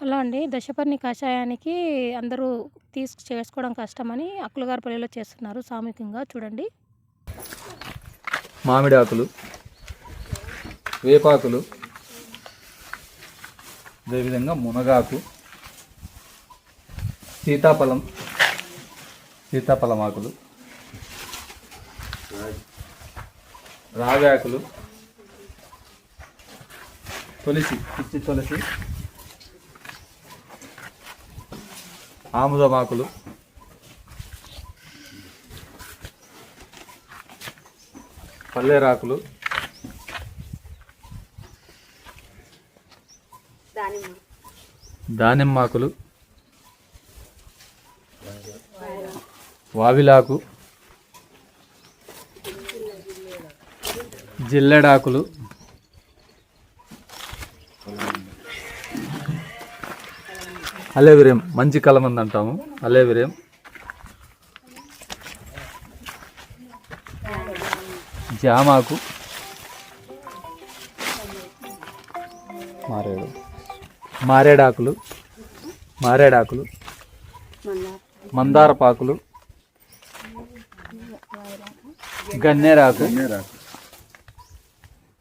Hello అండి. దశపర్ణి కషాయానికి అందరూ తీసు చేసుకోవడం కష్టమని అక్కులగారిపల్లిలో చేస్తున్నారు సామూహికంగా. చూడండి. మామిడి ఆకులు వేపాకులు అదేవిధంగా మునగాకు సీతాఫలం సీతాఫలం ఆకులు రాగాకులు ఆకులు తులసి పిచ్చి తులసి ఆముదం ఆకులు పల్లేరాకులు దానిమ్మాకులు వావిలాకు. జిల్లెడాకులు. అలేవిరియం మంచి కలమంది అంటాము అలేవిరియం జామాకు. మారేడు. మారేడాకులు. మారేడాకులు. మందారపాకులు. గన్నేరాకు.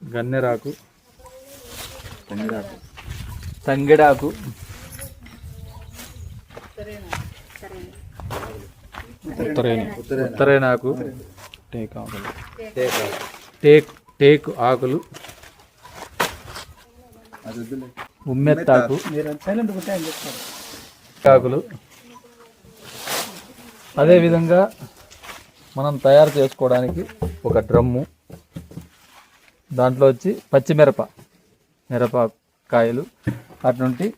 గన్నేరాకు. తంగెడాకు. ఉత్తరేణి ఉత్తరేణాకు టేక్ ఆకులు. టేక్ టేక్ ఆకులు. ఉమ్మెత్తాకు. ఆకులు. అదేవిధంగా మనం తయారు చేసుకోవడానికి ఒక డ్రమ్ము. దాంట్లో వచ్చి పచ్చిమిరప మిరపకాయలు. అటు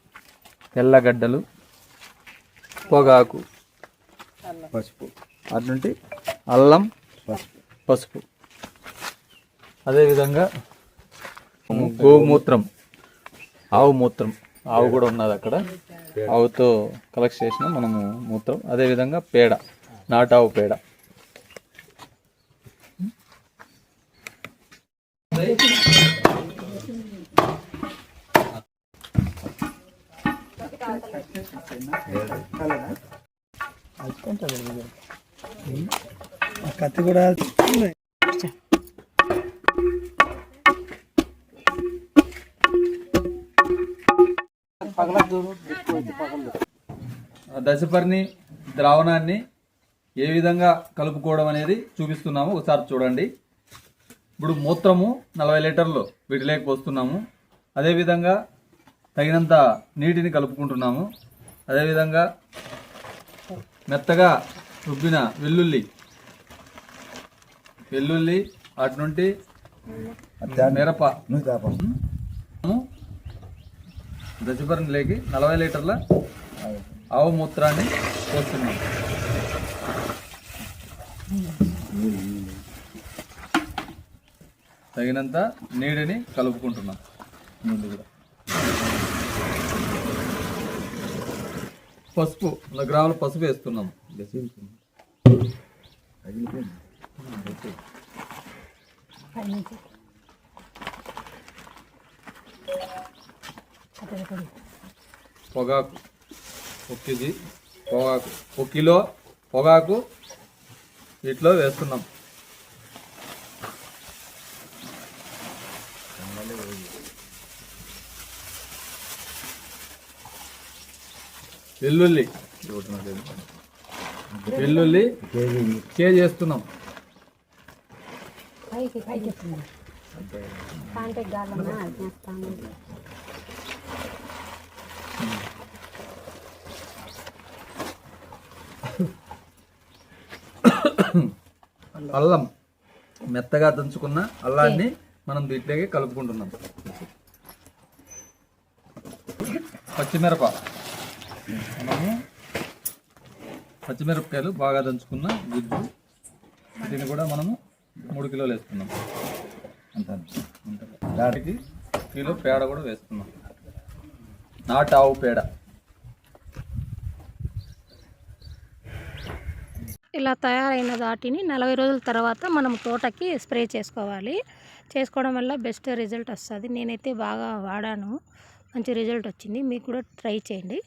తెల్లగడ్డలు. పొగాకు పసుపు. అటు నుండి అల్లం పసుపు. పసుపు. అదేవిధంగా గోమూత్రం ఆవు మూత్రం. ఆవు కూడా ఉన్నది అక్కడ. ఆవుతో కలెక్ట్ చేసిన మనము మూత్రం. అదేవిధంగా పేడ నాటావు పేడ. కత్తి కూడా దశపర్ణి ద్రావణాన్ని ఏ విధంగా కలుపుకోవడం అనేది చూపిస్తున్నాము. ఒకసారి చూడండి. ఇప్పుడు మూత్రము నలభై లీటర్లు విడిలేక పోస్తున్నాము. అదేవిధంగా తగినంత నీటిని కలుపుకుంటున్నాము. అదేవిధంగా మెత్తగా రుబ్బిన వెల్లుల్లి. వెల్లుల్లి అటు నుండి మిరప. దశపర్ణిలోకి నలభై లీటర్ల ఆవు మూత్రాన్ని పోస్తున్నాం. తగినంత నీటిని కలుపుకుంటున్నాం. ముందు కూడా పసుపు వంద గ్రాముల పసుపు వేస్తున్నాం పొగాకు ఒక కేజీ పొగాకు ఒక కిలో పొగాకు వీటిలో వేస్తున్నాం వెల్లుల్లి. వెల్లుల్లి కేజీ వేస్తున్నాం పైకి పైకి కాంటాక్ట్ కావాలన్నా చేస్తాను. అల్లం మెత్తగా దంచుకున్న అల్లాన్ని మనం దీంట్లోకి కలుపుకుంటున్నాం. పచ్చిమిరప. మనము పచ్చిమిరపకాయలు బాగా దంచుకున్న గుజ్జు దీన్ని కూడా మనము మూడు కిలోలు వేసుకున్నాం. వేస్తున్నాం దాటికి కిలో పేడ కూడా వేస్తున్నాం నాటు ఆవు పేడ. ఇలా తయారైన వాటిని నలభై రోజుల తర్వాత మనం తోటకి స్ప్రే చేసుకోవాలి. చేసుకోవడం వల్ల బెస్ట్ రిజల్ట్ వస్తుంది. నేనైతే బాగా వాడాను. మంచి రిజల్ట్ వచ్చింది. మీకు కూడా ట్రై చేయండి.